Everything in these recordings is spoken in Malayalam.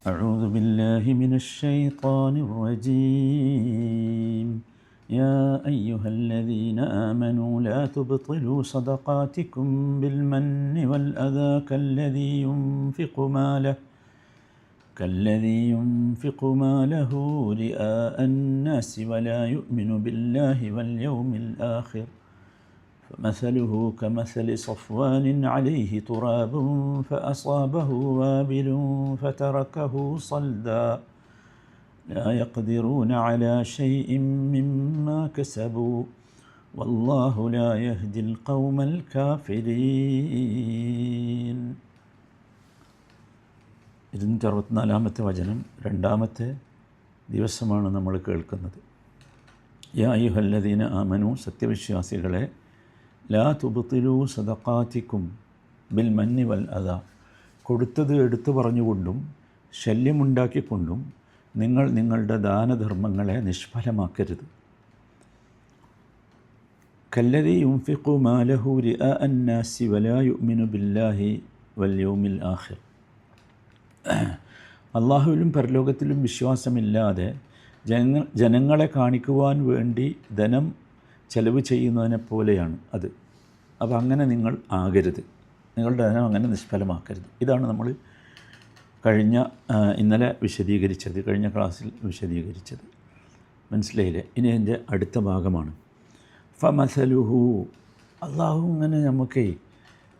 أعوذ بالله من الشيطان الرجيم. يا أيها الذين آمنوا لا تبطلوا صدقاتكم بالمن والأذى كالذي ينفق ماله كالذي ينفق ماله رئاء الناس ولا يؤمن بالله واليوم الآخر. فمثله كمثل صفوان عليه تراب فأصابه وابل فتركه صلدا لا يقدرون على شيء مما كسبوا والله لا يهدي القوم الكافرين ഇരുന്നൂറ്റി അറുപത്തിനാലാമത്തെ വചനം രണ്ടാമത്തെ ദിവസമാണ് നമ്മൾ കേൾക്കുന്നത് യാ അയ്യുഹല്ലദീന ആമനു സത്യവിശ്വാസികളെ ലാ തുബത്തിലു സദക്കാത്തിക്കും ബിൽ മന്നി വൽ അത കൊടുത്തത് എടുത്തു പറഞ്ഞുകൊണ്ടും ശല്യമുണ്ടാക്കിക്കൊണ്ടും നിങ്ങൾ നിങ്ങളുടെ ദാനധർമ്മങ്ങളെ നിഷ്ഫലമാക്കരുത്. കല്ലതി യുംഫിഖു മാലഹു അ അന്നാസി വലാ യുഅ്മിനു ബില്ലാഹി വൽ യൗമിൽ ആഖിർ. അള്ളാഹുവിലും പരലോകത്തിലും വിശ്വാസമില്ലാതെ ജനങ്ങൾ ജനങ്ങളെ കാണിക്കുവാൻ വേണ്ടി ധനം ചെലവ് ചെയ്യുന്നതിനെ പോലെയാണ് അത്. അപ്പോൾ അങ്ങനെ നിങ്ങൾ ആകരുത്. നിങ്ങളുടെ ധനം അങ്ങനെ നിഷ്ഫലമാക്കരുത്. ഇതാണ് നമ്മൾ കഴിഞ്ഞ ഇന്നലെ വിശദീകരിച്ചത് കഴിഞ്ഞ ക്ലാസ്സിൽ വിശദീകരിച്ചത്. മനസ്സിലായില്ലേ? ഇനി എന്റെ അടുത്ത ഭാഗമാണ്. ഫമസലുഹു. അള്ളാഹു ഇങ്ങനെ നമുക്ക്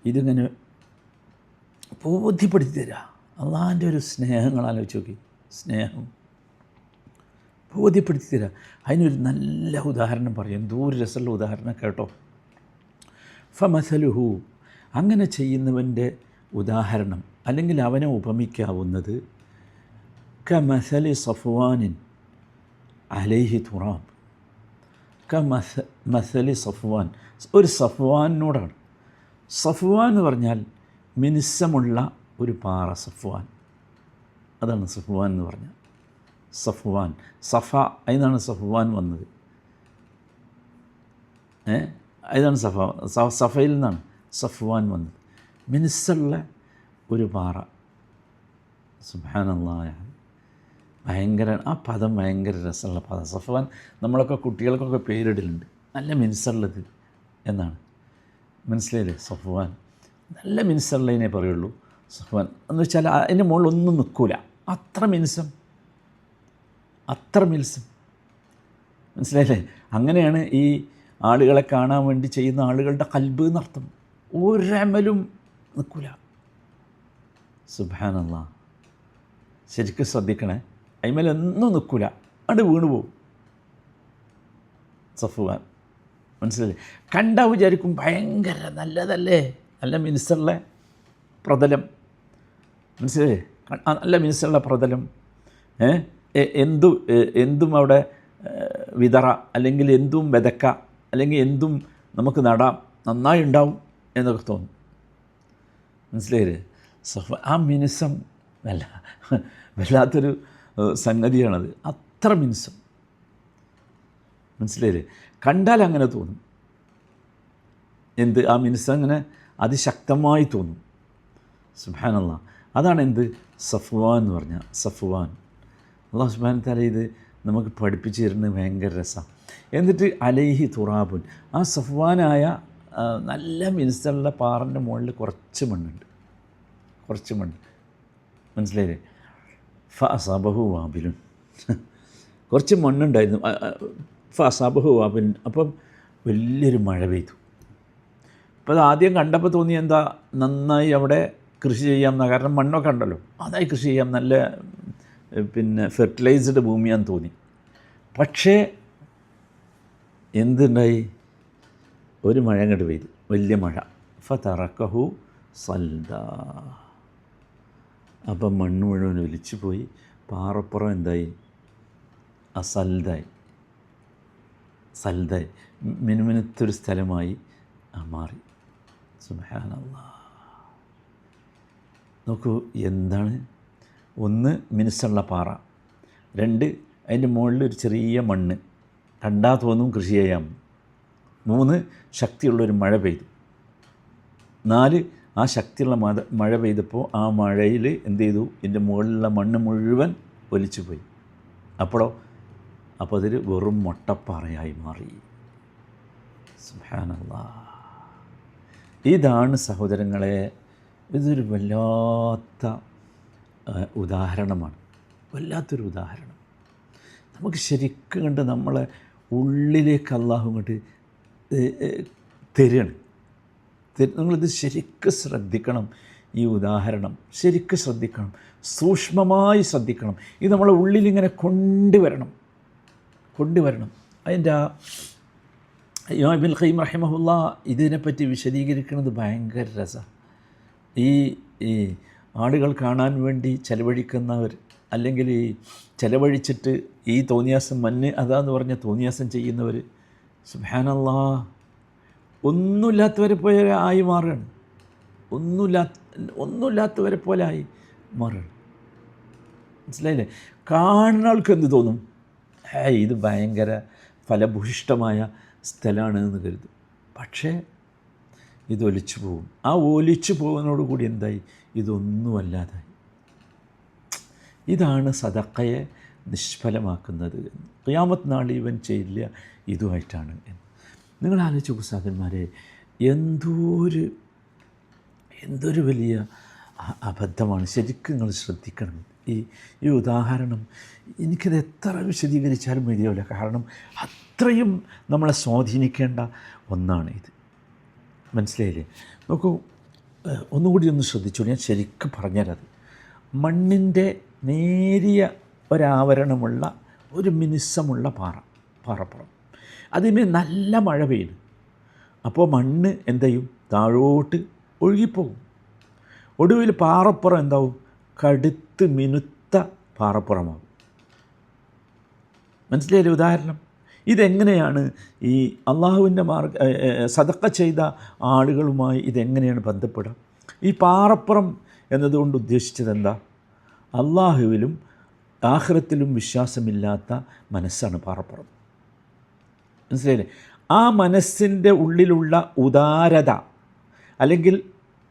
ഇതിങ്ങനെ ബോധ്യപ്പെടുത്തി തരാം അള്ളാഹിന്റെ ഒരു സ്നേഹങ്ങൾ ആലോചിച്ച് നോക്കി. സ്നേഹം. ബോധ്യപ്പെടുത്തി തരാം അതിനൊരു നല്ല ഉദാഹരണം പറയും. ദൂരരസമുള്ള ഉദാഹരണം കേട്ടോ. ഫമസലുഹു. അങ്ങനെ ചെയ്യുന്നവന്റെ ഉദാഹരണം അല്ലെങ്കിൽ അവനെ ഉപമിക്കാവുന്നത് കമസലി സഫ്വാനിൻ അലൈഹി തുറാബ്. മസ മസലി സഫ്വാൻ. ഒരു സഫ്വാനോടാണ് സഫ്വാൻ എന്ന് പറഞ്ഞാൽ മിനുസമുള്ള ഒരു പാറ സഫ്വാൻ. അതാണ് സഫ്വാൻ എന്ന് പറഞ്ഞാൽ. സഫ്വാൻ. സഫ എന്നാണ് സഫ്വാൻ വന്നത്. ഏ? അതിനാണ് സഫ സഫയിൽ നിന്നാണ് സഫ്വാൻ വന്നത്. മിനുസുള്ള ഒരു പാറ. സുബാനല്ലായ ഭയങ്കര ആ പദം ഭയങ്കര രസമുള്ള പദം സഫ്വാൻ നമ്മളൊക്കെ കുട്ടികൾക്കൊക്കെ പേരിടലുണ്ട്. നല്ല മിനുസുള്ളത് എന്നാണ്. മനസ്സിലായില്ലേ? സഫ്വാൻ. നല്ല മിനുസുള്ളതിനെ പറയുള്ളൂ. സഫ്വാൻ. എന്ന് വെച്ചാൽ അതിന്റെ മുകളിൽ ഒന്നും നിൽക്കൂല. അത്ര മിനുസം. അത്ര മിനുസം. മനസ്സിലായില്ലേ? അങ്ങനെയാണ് ഈ ആളുകളെ കാണാൻ വേണ്ടി ചെയ്യുന്ന ആളുകളുടെ കൽബ് എന്നർത്ഥം. ഒരമലും നിൽക്കൂല. സുബാനല്ല ശരിക്കും ശ്രദ്ധിക്കണേ. അയിമലൊന്നും നിൽക്കൂല. അവിടെ വീണ് പോവും. സഫുവാൻ. മനസ്സിലായില്ലേ? കണ്ടാൽ വിചാരിക്കും ഭയങ്കര നല്ലതല്ലേ? നല്ല മിനിസ്റ്ററിലെ പ്രതലം. ആ നല്ല മിനിസ്റ്ററിലെ പ്രതലം. എന്തു എന്തും അവിടെ വിതറ അല്ലെങ്കിൽ എന്തും വിതക്ക. അല്ലെങ്കിൽ എന്തും നമുക്ക് നടാം നന്നായി ഉണ്ടാവും എന്നൊക്കെ തോന്നും. മനസ്സിലായില്ലേ? സഫ ആ മിനുസം വല്ല വല്ലാത്തൊരു സംഗതിയാണത്. അത്ര മിനുസം. മനസ്സിലായില്ലേ? കണ്ടാൽ അങ്ങനെ തോന്നും. എന്ത്? ആ മിനുസം അങ്ങനെ അതിശക്തമായി തോന്നും. സുബാനല്ല അതാണ് എന്ത് സഫ്വാൻ എന്ന് പറഞ്ഞാൽ സഫ്വാൻ. അള്ളാഹു സുബാൻ തല ഇത് നമുക്ക് പഠിപ്പിച്ചു തരുന്നത് ഭയങ്കര രസമാണ് എന്നിട്ട് അലൈഹി തുറാബുൻ ആ സഫ്വാനായ നല്ല മിനിസ്റ്ററിന്റെ പാറന്റെ മുകളിൽ കുറച്ച് മണ്ണുണ്ട്. കുറച്ച് മണ്ണ്. മനസ്സിലായില്ലേ? ഫ അസാബഹു വാബിലുൻ. കുറച്ച് മണ്ണുണ്ടായിരുന്നു. ഫ അസാബഹു വാബിലുൻ. അപ്പം വലിയൊരു മഴ പെയ്തു. അപ്പോൾ അത് ആദ്യം കണ്ടപ്പോൾ തോന്നി എന്താ നന്നായി അവിടെ കൃഷി ചെയ്യാം കാരണം മണ്ണൊക്കെ ഉണ്ടല്ലോ. അതായി കൃഷി ചെയ്യാം. നല്ല പിന്നെ ഫെർട്ടിലൈസ്ഡ് ഭൂമിയാന്ന് തോന്നി. പക്ഷേ എന്തുണ്ടായി? ഒരു മഴ അങ്ങോട്ട് പെയ്തു. വലിയ മഴ. ഫറക്കഹു സൽദ. അപ്പം മണ്ണ് മുഴുവൻ ഒലിച്ചു പോയി. പാറപ്പുറം എന്തായി? അസൽദായി. സൽദായി. മിനുമിനുത്തൊരു സ്ഥലമായി മാറി. സുബാനല്ല നോക്കൂ എന്താണ്? ഒന്ന് മിനുസുള്ള പാറ. രണ്ട് അതിന്റെ മുകളിൽ ഒരു ചെറിയ മണ്ണ്. കണ്ടാൽ തോന്നും കൃഷി ചെയ്യാം മൂന്ന് ശക്തിയുള്ളൊരു മഴ പെയ്തു. നാല് ആ ശക്തിയുള്ള മത മഴ പെയ്തപ്പോൾ ആ മഴയിൽ എന്ത് ചെയ്തു? ഇതിന്റെ മുകളിലുള്ള മണ്ണ് മുഴുവൻ ഒലിച്ചു പോയി അപ്പോഴോ? അപ്പോൾ അതിൽ വെറും മുട്ടപ്പാറയായി മാറി. ഇതാണ് സഹോദരങ്ങളെ ഇതൊരു വല്ലാത്ത ഉദാഹരണമാണ്. വല്ലാത്തൊരു ഉദാഹരണം. നമുക്ക് ശരിക്കും കണ്ട് നമ്മളെ ഉള്ളിലേക്ക് അള്ളാഹു ഇങ്ങോട്ട് തരികയാണ്. നിങ്ങളിത് ശരിക്കും ശ്രദ്ധിക്കണം. ഈ ഉദാഹരണം ശരിക്കും ശ്രദ്ധിക്കണം. സൂക്ഷ്മമായി ശ്രദ്ധിക്കണം. ഇത് നമ്മളെ ഉള്ളിലിങ്ങനെ കൊണ്ടുവരണം. കൊണ്ടുവരണം. അതിന്റെ ആ യോബിൻ ഖൈം റഹിമഹുല്ല ഇതിനെപ്പറ്റി വിശദീകരിക്കുന്നത് ഭയങ്കര രസ. ഈ ഈ ആളുകൾ കാണാൻ വേണ്ടി ചെലവഴിക്കുന്നവർ അല്ലെങ്കിൽ ഈ ചെലവഴിച്ചിട്ട് ഈ തോന്നിയാസം മഞ്ഞ് അതാന്ന് പറഞ്ഞ തോന്നിയാസം ചെയ്യുന്നവർ സുഹാനല്ലാ ഒന്നുമില്ലാത്തവരെ പോലെ ആയി മാറുകയാണ്. ഒന്നുമില്ലാത്ത ഒന്നുമില്ലാത്തവരെ പോലെ ആയി മാറുകയാണ്. മനസ്സിലായില്ലേ? കാണുന്ന ആൾക്ക് എന്ത് തോന്നും? ഹേ ഇത് ഭയങ്കര ഫലഭൂയിഷ്ടമായ സ്ഥലമാണ് എന്ന് കരുതും. പക്ഷേ ഇത് ഒലിച്ചു പോകും. ആ ഒലിച്ചു പോകുന്നതോടുകൂടി എന്തായി? ഇതൊന്നുമല്ലാതായി. ഇതാണ് സദക്കയെ നിഷ്ഫലമാക്കുന്നത്. എന്ന് ഖിയാമത്ത് നാൾ ഇവൻ ചെയ്യില്ല ഇതുമായിട്ടാണ് എന്ന്. നിങ്ങൾ ആലോചിച്ച സഹോദരന്മാരെ എന്തോരു എന്തൊരു വലിയ അബദ്ധമാണ്. ശരിക്കും നിങ്ങൾ ശ്രദ്ധിക്കണം. ഈ ഈ ഉദാഹരണം എനിക്കത് എത്ര വിശദീകരിച്ചാലും മതിയാവില്ല. കാരണം അത്രയും നമ്മളെ സ്വാധീനിക്കേണ്ട ഒന്നാണ് ഇത്. മനസ്സിലായില്ലേ? നോക്കൂ ഒന്നുകൂടി ഒന്ന് ശ്രദ്ധിച്ചു ഞാൻ ശരിക്കും പറഞ്ഞുതരാത് മണ്ണിന്റെ നേരിയ ഒരാവരണമുള്ള ഒരു മിനുസമുള്ള പാറ പാറപ്പുറം. അതിന് നല്ല മഴ പെയ്യുന്നു അപ്പോൾ മണ്ണ് എന്ത് ചെയ്യും? താഴോട്ട് ഒഴുകിപ്പോകും. ഒടുവിൽ പാറപ്പുറം എന്താവും? കടുത്ത് മിനുത്ത പാറപ്പുറമാകും. മനസ്സിലായില്ലേ ഉദാഹരണം? ഇതെങ്ങനെയാണ് ഈ അള്ളാഹുവിന്റെ മാർഗ സതക്ക ചെയ്ത ആളുകളുമായി ഇതെങ്ങനെയാണ് ബന്ധപ്പെടുക? ഈ പാറപ്പുറം എന്നതുകൊണ്ട് ഉദ്ദേശിച്ചത് എന്താ? അള്ളാഹുവിലും ആഹ്റത്തിലും വിശ്വാസമില്ലാത്ത മനസ്സാണ് പാറപ്പുറം. മനസ്സിലായില്ലേ? ആ മനസ്സിന്റെ ഉള്ളിലുള്ള ഉദാരത അല്ലെങ്കിൽ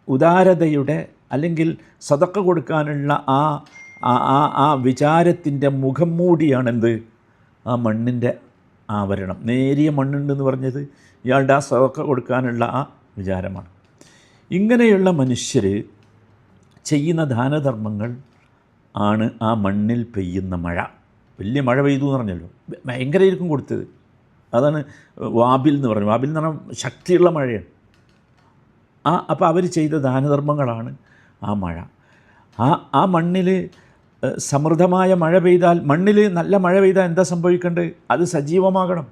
ഉദാരതയുടെ അല്ലെങ്കിൽ സതക്ക കൊടുക്കാനുള്ള ആ ആ- ആ വിചാരത്തിന്റെ മുഖം മൂടിയാണെന്ത്? ആ മണ്ണിന്റെ ആവരണം. നേരിയ മണ്ണുണ്ടെന്ന് പറഞ്ഞത് ഇയാളുടെ ആ സതക്ക കൊടുക്കാനുള്ള ആ വിചാരമാണ്. ഇങ്ങനെയുള്ള മനുഷ്യർ ചെയ്യുന്ന ദാനധർമ്മങ്ങൾ ആണ് ആ മണ്ണിൽ പെയ്യുന്ന മഴ. വലിയ മഴ പെയ്തു എന്ന് പറഞ്ഞല്ലോ ഭയങ്കരമായിരിക്കും കൊടുത്തത്. അതാണ് വാബിൽ എന്ന് പറഞ്ഞു വാബിൽ എന്ന് പറഞ്ഞാൽ ശക്തിയുള്ള മഴയാണ്. ആ അപ്പോൾ അവർ ചെയ്ത ദാനധർമ്മങ്ങളാണ് ആ മഴ. ആ ആ മണ്ണിൽ സമൃദ്ധമായ മഴ പെയ്താൽ മണ്ണിൽ നല്ല മഴ പെയ്താൽ എന്താ സംഭവിക്കേണ്ടത് അത് സജീവമാകണം.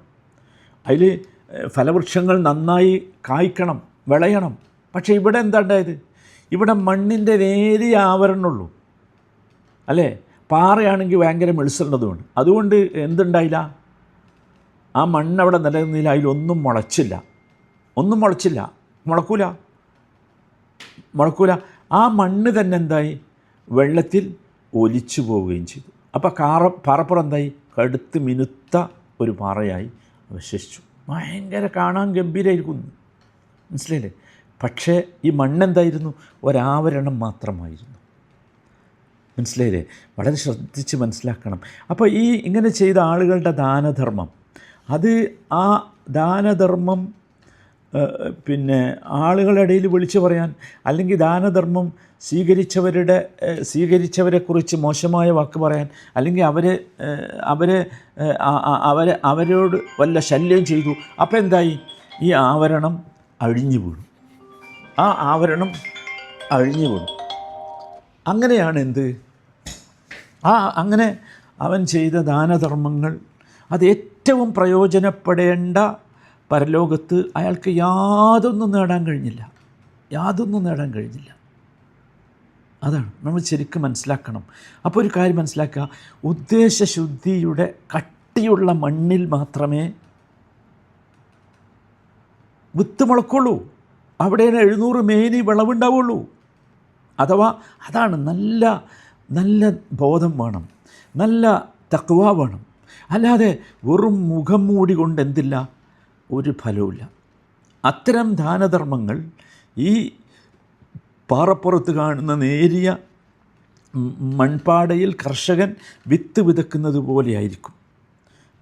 അതിൽ ഫലവൃക്ഷങ്ങൾ നന്നായി കായ്ക്കണം വിളയണം. പക്ഷേ ഇവിടെ എന്താ ഉണ്ടായത്? ഇവിടെ മണ്ണിന്റെ നേരിയ ആവരണമുള്ളൂ അല്ലേ? പാറയാണെങ്കിൽ ഭയങ്കര മെളിസുള്ളതുകൊണ്ട് അതുകൊണ്ട് എന്തുണ്ടായില്ല? ആ മണ്ണ് അവിടെ നിലനിന്നില്ല അതിലൊന്നും മുളച്ചില്ല. ഒന്നും മുളച്ചില്ല. മുളക്കൂല. മുളക്കൂല. ആ മണ്ണ് തന്നെ എന്തായി? വെള്ളത്തിൽ ഒലിച്ചു പോവുകയും ചെയ്തു. അപ്പോൾ കാറ പാറപ്പുറം എന്തായി? കടുത്ത് മിനുത്ത ഒരു പാറയായി അവശേഷിച്ചു. ഭയങ്കര കാണാൻ ഗംഭീരമായിരിക്കുന്നു മനസ്സിലായില്ലേ? പക്ഷേ ഈ മണ്ണെന്തായിരുന്നു? ഒരാവരണം മാത്രമായിരുന്നു. മനസ്സിലായില്ലേ? വളരെ ശ്രദ്ധിച്ച് മനസ്സിലാക്കണം. അപ്പോൾ ഈ ഇങ്ങനെ ചെയ്ത ആളുകളുടെ ദാനധർമ്മം അത് ആ ദാനധർമ്മം പിന്നെ ആളുകളുടെ ഇടയിൽ വിളിച്ചു പറയാൻ അല്ലെങ്കിൽ ദാനധർമ്മം സ്വീകരിച്ചവരുടെ സ്വീകരിച്ചവരെക്കുറിച്ച് മോശമായ വാക്ക് പറയാൻ അല്ലെങ്കിൽ അവരെ അവരെ അവരെ അവരോട് വല്ല ശല്യം ചെയ്തു അപ്പോൾ എന്തായി? ഈ ആവരണം അഴിഞ്ഞു വീണു. ആ ആവരണം അഴിഞ്ഞു വീണു. അങ്ങനെയാണ് എന്ത്? ആ അങ്ങനെ അവൻ ചെയ്ത ദാനധർമ്മങ്ങൾ അത് ഏറ്റവും പ്രയോജനപ്പെടേണ്ട പരലോകത്ത് അയാൾക്ക് യാതൊന്നും നേടാൻ കഴിഞ്ഞില്ല. യാതൊന്നും നേടാൻ കഴിഞ്ഞില്ല. അതാണ്. നമ്മൾ ശരിക്കും മനസ്സിലാക്കണം. അപ്പോൾ ഒരു കാര്യം മനസ്സിലാക്കുക. ഉദ്ദേശശുദ്ധിയുടെ കട്ടിയുള്ള മണ്ണിൽ മാത്രമേ വിത്ത് മുളക്കുള്ളൂ. അവിടെയാണ് എഴുന്നൂറ് മേനി വിളവുണ്ടാവുള്ളൂ. അഥവാ അതാണ് നല്ല നല്ല ബോധം വേണം. നല്ല തക്വ വേണം. അല്ലാതെ വെറും മുഖം മൂടി കൊണ്ട് എന്തില്ല? ഒരു ഫലവുമില്ല. അത്തരം ദാനധർമ്മങ്ങൾ ഈ പാറപ്പുറത്ത് കാണുന്ന നേരിയ മൺപാടയിൽ കർഷകൻ വിത്ത് വിതക്കുന്നത് പോലെയായിരിക്കും.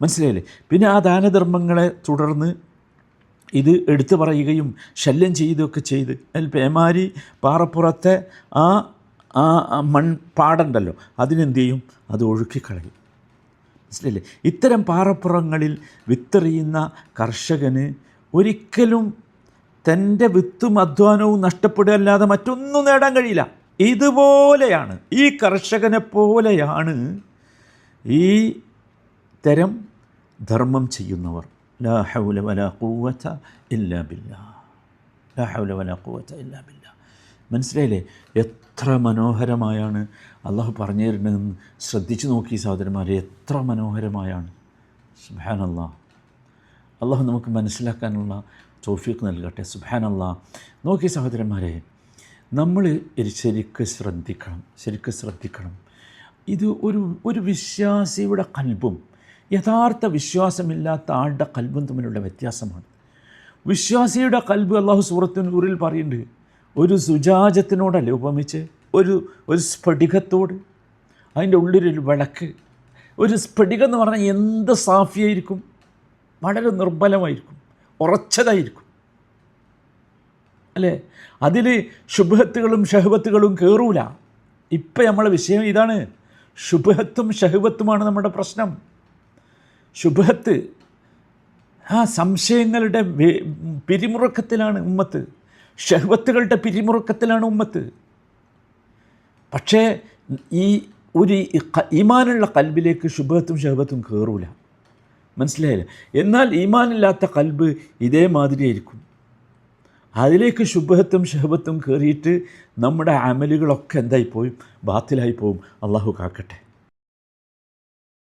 മനസ്സിലായില്ലേ? പിന്നെ ആ ദാനധർമ്മങ്ങളെ തുടർന്ന് ഇത് എടുത്തു പറയുകയും ശല്യം ചെയ്യുകയൊക്കെ ചെയ്ത് അതിൽ പേമാരി പാറപ്പുറത്തെ ആ ആ മൺ മൺപാടുണ്ടല്ലോ അതിനെന്ത് ചെയ്യും അത് ഒഴുക്കിക്കളയും. മനസ്സിലല്ലേ ഇത്തരം പാറപ്പുറങ്ങളിൽ വിത്തെറിയുന്ന കർഷകന് ഒരിക്കലും തന്റെ വിത്തും അധ്വാനവും നഷ്ടപ്പെടുകയല്ലാതെ മറ്റൊന്നും നേടാൻ കഴിയില്ല. ഇതുപോലെയാണ് ഈ കർഷകനെ പോലെയാണ് ഈ തരം ധർമ്മം ചെയ്യുന്നവർ. ലാ ഹൗല വലാ ഖുവത ഇല്ലാ ഇല്ലാബില്ല ലാ ഹൗല വലാ ഖുവത ഇല്ലാ ബില്ലാ. മനസ്സിലായില്ലേ? എത്ര മനോഹരമായാണ് അള്ളാഹു പറഞ്ഞു തരുന്നതെന്ന് ശ്രദ്ധിച്ചു നോക്കി സഹോദരന്മാരെ. എത്ര മനോഹരമായാണ്. സുബാനല്ലാ അള്ളാഹു നമുക്ക് മനസ്സിലാക്കാനുള്ള തോഫീക്ക് നൽകട്ടെ. സുബാനല്ലാ നോക്കി സഹോദരന്മാരെ നമ്മൾ ശരിക്ക് ശ്രദ്ധിക്കണം. ശരിക്ക് ശ്രദ്ധിക്കണം. ഇത് ഒരു ഒരു വിശ്വാസിയുടെ കൽബും യഥാർത്ഥ വിശ്വാസമില്ലാത്ത ആളുടെ കൽബും തമ്മിലുള്ള വ്യത്യാസമാണ്. വിശ്വാസിയുടെ കൽബ് അള്ളാഹു സൂറത്തിനൂറിൽ പറയുന്നുണ്ട്. ഒരു സുജാജത്തിനോടല്ല ഉപമിച്ച്? ഒരു ഒരു സ്ഫടികത്തോട്? അതിന്റെ ഉള്ളിലൊരു വിളക്ക്? ഒരു സ്ഫടികം എന്ന് പറഞ്ഞാൽ എന്ത് സാഫിയായിരിക്കും? വളരെ നിർബലമായിരിക്കും. ഉറച്ചതായിരിക്കും. അല്ലേ? അതിൽ ശുഭത്തുകളും ഷഹബത്തുകളും കയറൂല ഇപ്പം നമ്മളെ വിഷയം ഇതാണ്. ശുഭത്തും ഷഹബത്തുമാണ് നമ്മുടെ പ്രശ്നം. ശുഭത്ത് ആ സംശയങ്ങളുടെ പിരിമുറക്കത്തിലാണ് ഉമ്മത്ത്. ഷഹബത്തുകളുടെ പിരിമുറുക്കത്തിലാണ് ഉമ്മത്ത്. പക്ഷേ ഈ ഒരു ഈമാനുള്ള കൽബിലേക്ക് ശുഭത്തും ഷഹബത്തും കയറൂല മനസ്സിലായില്ല? എന്നാൽ ഈമാനില്ലാത്ത കൽബ് ഇതേമാതിരിയായിരിക്കും. അതിലേക്ക് ശുഭത്തും ഷഹബത്തും കയറിയിട്ട് നമ്മുടെ അമലുകളൊക്കെ എന്തായി പോയും ബാത്തിലായി പോവും അള്ളാഹു കാക്കട്ടെ.